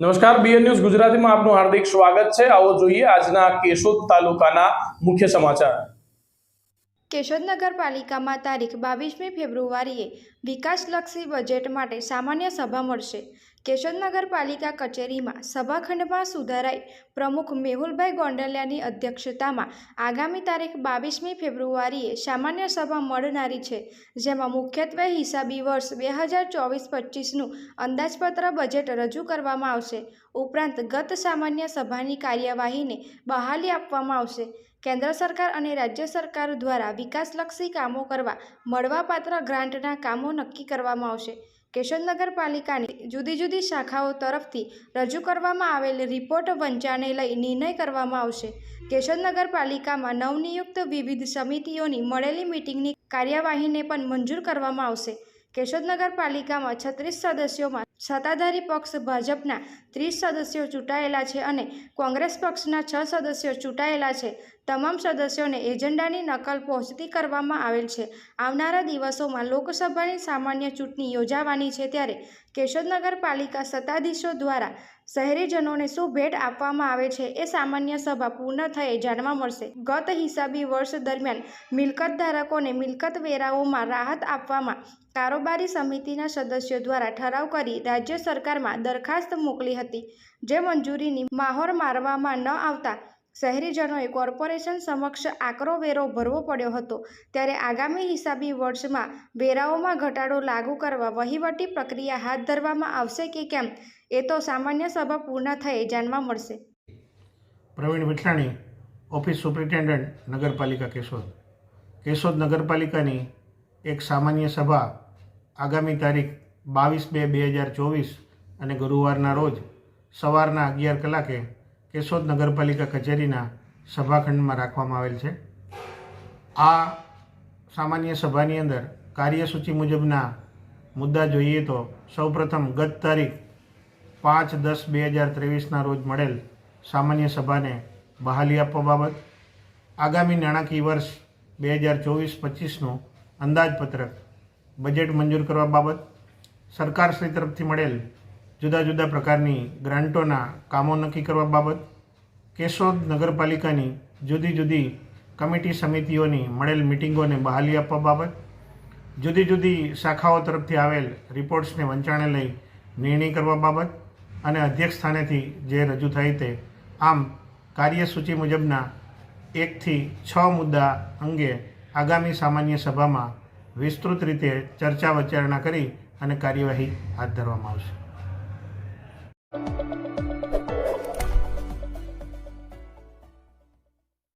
નમસ્કાર BN news ગુજરાતીમાં આપનું હાર્દિક સ્વાગત છે. આવો જોઈએ આજના કેશોદ તાલુકાના મુખ્ય સમાચાર. કેશોદ નગરપાલિકામાં તારીખ બાવીસમી ફેબ્રુઆરીએ વિકાસલક્ષી બજેટ માટે સામાન્ય સભા મળશે. કેશોદ નગરપાલિકા કચેરીમાં સભાખંડમાં સુધારાઈ પ્રમુખ મેહુલભાઈ ગોંડલિયાની અધ્યક્ષતામાં આગામી તારીખ બાવીસમી ફેબ્રુઆરીએ સામાન્ય સભા મળનારી છે, જેમાં મુખ્યત્વે હિસાબી વર્ષ બે હજાર ચોવીસ પચીસનું અંદાજપત્ર બજેટ રજૂ કરવામાં આવશે. ઉપરાંત ગત સામાન્ય સભાની કાર્યવાહીને બહાલી આપવામાં આવશે. કેન્દ્ર સરકાર અને રાજ્ય સરકાર દ્વારા વિકાસલક્ષી કામો કરવા મળવાપાત્ર ગ્રાન્ટના કામો નક્કી કરવામાં આવશે. કેશોદ નગરપાલિકાની જુદી જુદી શાખાઓ તરફથી રજૂ કરવામાં આવેલ રિપોર્ટ વંચાને લઈ નિર્ણય કરવામાં આવશે. કેશોદ નગરપાલિકામાં નવનિયુક્ત વિવિધ સમિતિઓની મળેલી મિટિંગની કાર્યવાહીને પણ મંજૂર કરવામાં આવશે. કેશોદ નગરપાલિકામાં છત્રીસ સદસ્યોમાં સત્તાધારી પક્ષ ભાજપના ત્રીસ સદસ્યો ચૂંટાયેલા છે અને કોંગ્રેસ પક્ષના છ સદસ્યો ચૂંટાયેલા છે. તમામ સદસ્યોને એજન્ડાની નકલ પહોંચતી કરવામાં આવેલ છે. આવનારા દિવસોમાં લોકસભાની સામાન્ય ચૂંટણી યોજાવાની છે ત્યારે કેશોદ નગરપાલિકા સત્તાધીશો દ્વારા શહેરીજનોને શું ભેટ આપવામાં આવે છે એ સામાન્ય સભા પૂર્ણ થયે જાણવા મળશે. ગત હિસાબી વર્ષ દરમિયાન મિલકત ધારકોને મિલકત વેરાઓમાં રાહત આપવામાં કારોબારી સમિતિના સદસ્યો દ્વારા ઠરાવ કરી રાજ્ય સરકારમાં દરખાસ્ત મોકલી હતી, જે મંજૂરીની માહોર મારવામાં ન આવતા શહેરીજનોએ કોર્પોરેશન સમક્ષ આકરો વેરો ભરવો પડ્યો હતો. ત્યારે આગામી હિસાબી વર્ષમાં વેરાઓમાં ઘટાડો લાગુ કરવા વહીવટી પ્રક્રિયા હાથ ધરવામાં આવશે કે કેમ, એ તો સામાન્ય સભા પૂર્ણ થયે જાણવા મળશે. પ્રવીણ વિઠલાણી ઓફિસ સુપ્રિન્ટેન્ડન્ટ, નગરપાલિકા કેશોદ. કેશોદ નગરપાલિકાની એક સામાન્ય સભા આગામી તારીખ બાવીસ બે બે હજાર ચોવીસ અને ગુરુવારના રોજ સવારના અગિયાર કલાકે કેશોદ નગરપાલિકા કચેરીના સભાખંડમાં રાખવામાં આવેલ છે. આ સામાન્ય સભાની અંદર કાર્યસૂચિ મુજબના મુદ્દા જોઈએ તો સૌપ્રથમ ગત તારીખ પાંચ દસ બે હજાર ત્રેવીસના રોજ મળેલ સામાન્ય સભાને બહાલી આપવા બાબત, આગામી નાણાકીય વર્ષ બે હજાર ચોવીસ પચીસનું અંદાજપત્રક બજેટ મંજૂર કરવા બાબત સરકારશ્રી તરફથી મળેલ જુદા જુદા પ્રકારની ગ્રાન્ટોના કામો નક્કી કરવા બાબત, કેશોદ નગરપાલિકાની જુદી જુદી કમિટી સમિતિઓની મળેલ મિટિંગોને બહાલી આપવા બાબત, જુદી જુદી શાખાઓ તરફથી આવેલ રિપોર્ટ્સને વંચાણે લઈ નિર્ણય કરવા બાબત અને અધ્યક્ષ સ્થાનેથી જે રજૂ થાય તે આમ કાર્યસૂચિ મુજબના એકથી છ મુદ્દા અંગે આગામી સામાન્ય સભામાં વિસ્તૃત રીતે ચર્ચા વિચારણા કરી અને કાર્યવાહી હાથ ધરવામાં આવશે.